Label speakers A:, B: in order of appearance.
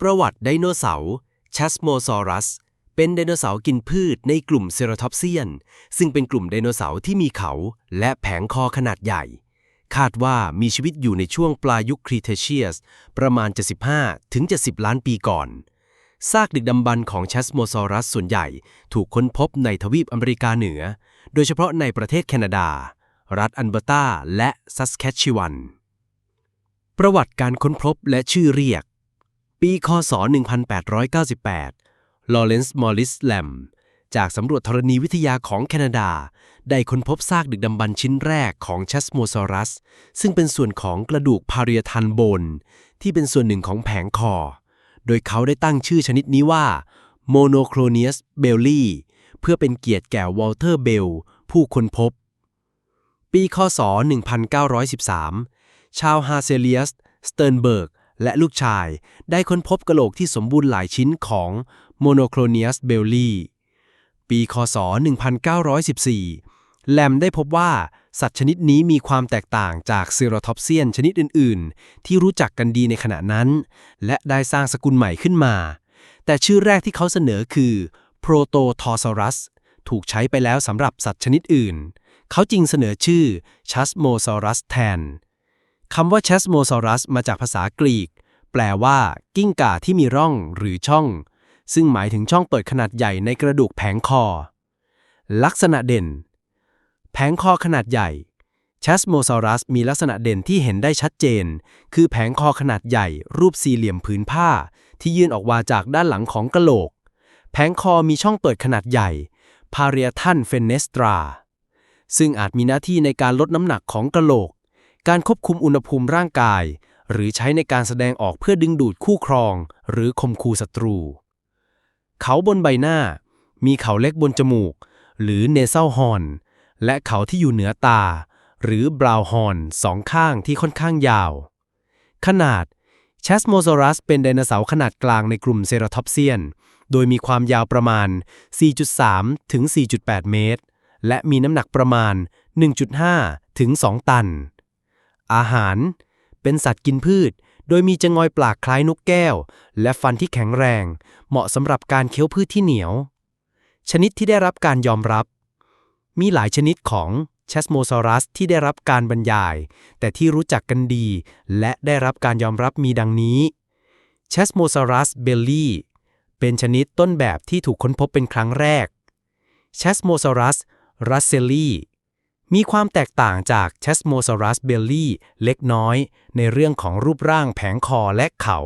A: ประวัติไดโนเสาร์แชสโมซอรัส เป็นไดโนเสาร์กินพืชในกลุ่มเซราทอปเซียน ซึ่งเป็นกลุ่มไดโนเสาร์ที่มีเขา และแผงคอขนาดใหญ่ คาดว่ามีชีวิตอยู่ในช่วงปลายยุคครีเทเชียส ประมาณ 75 ถึง 70 ล้านปีก่อน ซากดึกดำบรรพ์ของแชสโมซอรัสส่วนใหญ่ถูกค้นพบในทวีปอเมริกาเหนือ โดยเฉพาะในประเทศแคนาดา รัฐอันเบอร์ตาและซัสแคชชิวันประวัติการค้นพบและชื่อเรียก ปีคศ 1898 ลอเรนซ์มอริสแลม จากสำรวจธรณีวิทยาของแคนาดา ได้ค้นพบซากดึกดำบรรชิ้นแรกของแชสโมซอรัส ซึ่งเป็นส่วนของกระดูกพาเรียทันโบน ที่เป็นส่วนหนึ่งของแผงคอ โดยเขาได้ตั้งชื่อชนิดนี้ว่า Monoclonius belli เพื่อเป็นเกียรติแก่วอลเตอร์เบล ผู้ค้นพบ ปีคศ 1913 ชาวฮาเซเลียส สเตนเบิร์ก และลูกชายได้ค้นพบกระโหลกที่สมบูรณ์หลายชิ้นของ Monoclonius belli ปีคศ 1914 แลมได้พบว่าสัตว์ชนิดนี้มีความแตกต่างจากเซโรทอปเซียนชนิดอื่น ๆ ที่รู้จักกันดีในขณะนั้น และได้สร้างสกุลใหม่ขึ้นมา แต่ชื่อแรกที่เขาเสนอคือ Prototausaurus ถูกใช้ไปแล้วสำหรับสัตว์ชนิดอื่น เขาจึงเสนอชื่อ Chasmosaurus แทน คำว่า Chasmosaurus มาจากภาษากรีก แปลว่า กิ้งก่าที่มีร่องหรือช่อง ซึ่งหมายถึงช่องเปิดขนาดใหญ่ในกระดูกแผงคอ ลักษณะเด่น แผงคอขนาดใหญ่ Chasmosaurus มีลักษณะเด่นที่เห็นได้ชัดเจน คือแผงคอขนาดใหญ่ รูปสี่เหลี่ยมผืนผ้า ที่ยื่นออกมาจากด้านหลังของกะโหลก แผงคอมีช่องเปิดขนาดใหญ่ p a r i a t a n fenestra ซึ่งอาจมีหน้าที่ในการลดน้ำหนักของกะโหลก การควบคุมอุณหภูมิร่างกาย หรือใช้ในการแสดงออกเพื่อดึงดูดคู่ครอง หรือข่มขู่ศัตรู เขาบนใบหน้า มีเขาเล็กบนจมูก หรือ nasal horn และเขาที่อยู่เหนือตา หรือ brow horn สองข้างที่ค่อนข้างยาว ขนาด c h a s m o s a u r u s เป็นไดโนเสาร์ขนาดกลางในกลุ่มเซราทอปเซียน โดยมีความยาวประมาณ 4.3 ถึง 4.8 เมตร และมีน้ำหนักประมาณ 1.5 ถึง 2 ตัน อาหาร เป็นสัตว์กินพืช โดยมีจงอยปากคล้ายนกแก้ว และฟันที่แข็งแรง เหมาะสำหรับการเคี้ยวพืชที่เหนียว ชนิดที่ได้รับการยอมรับ มีหลายชนิดของ c h a s m o s a u r u s ที่ได้รับการบรรยาย แต่ที่รู้จักกันดี และได้รับการยอมรับมีดังนี้ c h a s m o s a u r u s belli เป็นชนิดต้นแบบที่ถูกค้นพบเป็นครั้งแรก c h a s m o s a u r u s russelli มีความแตกต่างจาก c h a s m o s a u r u s belli เล็กน้อย ในเรื่องของรูปร่างแผงคอและเขา